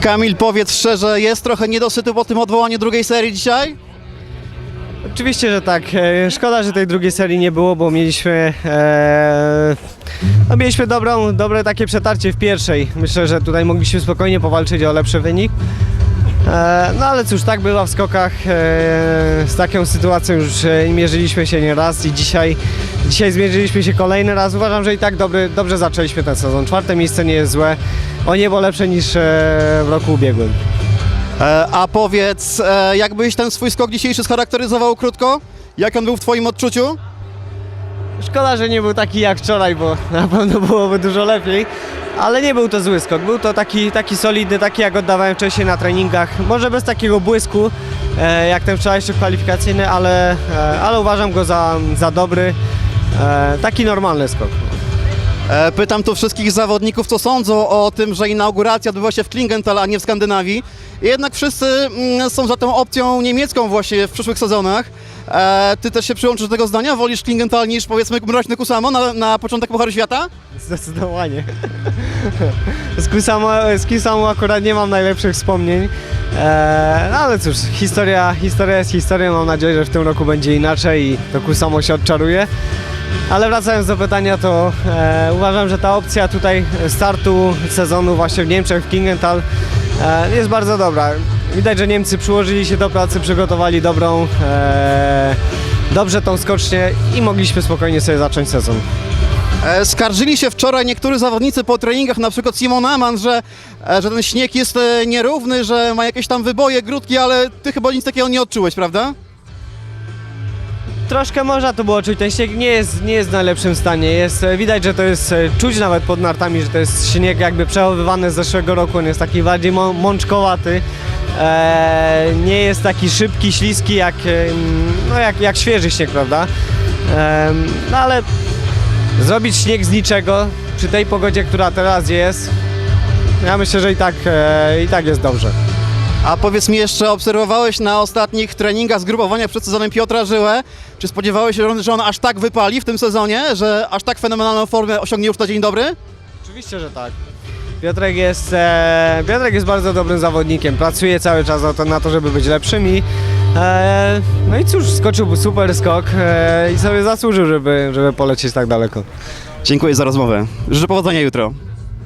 Kamil, powiedz szczerze, jest trochę niedosytu po tym odwołaniu drugiej serii dzisiaj? Oczywiście, że tak. E, szkoda, że tej drugiej serii nie było, bo mieliśmy, e, no mieliśmy dobrą, dobre takie przetarcie w pierwszej. Myślę, że tutaj mogliśmy spokojnie powalczyć o lepszy wynik. E, no ale cóż, tak bywa w skokach. E, z taką sytuacją już e, mierzyliśmy się nie raz i dzisiaj, dzisiaj zmierzyliśmy się kolejny raz. Uważam, że i tak dobry, dobrze zaczęliśmy ten sezon. Czwarte miejsce nie jest złe. O niebo lepsze niż w roku ubiegłym. A powiedz, jakbyś ten swój skok dzisiejszy scharakteryzował krótko? Jak on był w twoim odczuciu? Szkoda, że nie był taki jak wczoraj, bo na pewno byłoby dużo lepiej. Ale nie był to zły skok. Był to taki, taki solidny, taki jak oddawałem wcześniej na treningach. Może bez takiego błysku, e, jak ten wczorajszy kwalifikacyjny, ale, e, ale uważam go za, za dobry. E, taki normalny skok. E, pytam tu wszystkich zawodników, co sądzą o tym, że inauguracja odbywa się w Klingenthal, a nie w Skandynawii. Jednak wszyscy mm, są za tą opcją niemiecką właśnie w przyszłych sezonach. E, ty też się przyłączysz do tego zdania? Wolisz Klingenthal niż powiedzmy Mroźny Kusamo na, na początek Pucharu Świata? Zdecydowanie. Z Kusamo, z akurat nie mam najlepszych wspomnień. No ale cóż, historia, historia jest historią. Mam nadzieję, że w tym roku będzie inaczej i to Kusamo się odczaruje. Ale wracając do pytania, to e, uważam, że ta opcja tutaj startu sezonu właśnie w Niemczech, w Klingenthal e, jest bardzo dobra. Widać, że Niemcy przyłożyli się do pracy, przygotowali dobrą, e, dobrze tą skocznię i mogliśmy spokojnie sobie zacząć sezon. E, Skarżyli się wczoraj niektórzy zawodnicy po treningach, na przykład Simon Aman, że, e, że ten śnieg jest e, nierówny, że ma jakieś tam wyboje, grudki, ale ty chyba nic takiego nie odczułeś, prawda? Troszkę można to było czuć, ten śnieg nie jest, nie jest w najlepszym stanie, jest, e, widać, że to jest, e, czuć nawet pod nartami, że to jest śnieg jakby przechowywany z zeszłego roku, on jest taki bardziej mą- mączkowaty, e, nie jest taki szybki, śliski jak, no jak, jak świeży śnieg, prawda? No ale zrobić śnieg z niczego przy tej pogodzie, która teraz jest, ja myślę, że i tak, e, i tak jest dobrze. A powiedz mi jeszcze, obserwowałeś na ostatnich treningach zgrupowania przed sezonem Piotra Żyłę. Czy spodziewałeś się, że on aż tak wypali w tym sezonie, że aż tak fenomenalną formę osiągnie już na dzień dobry? Oczywiście, że tak. Piotrek jest, e, Piotrek jest bardzo dobrym zawodnikiem. Pracuje cały czas na to, na to żeby być lepszym i e, no i cóż, skoczył super skok e, i sobie zasłużył, żeby, żeby polecieć tak daleko. Dziękuję za rozmowę. Życzę powodzenia jutro.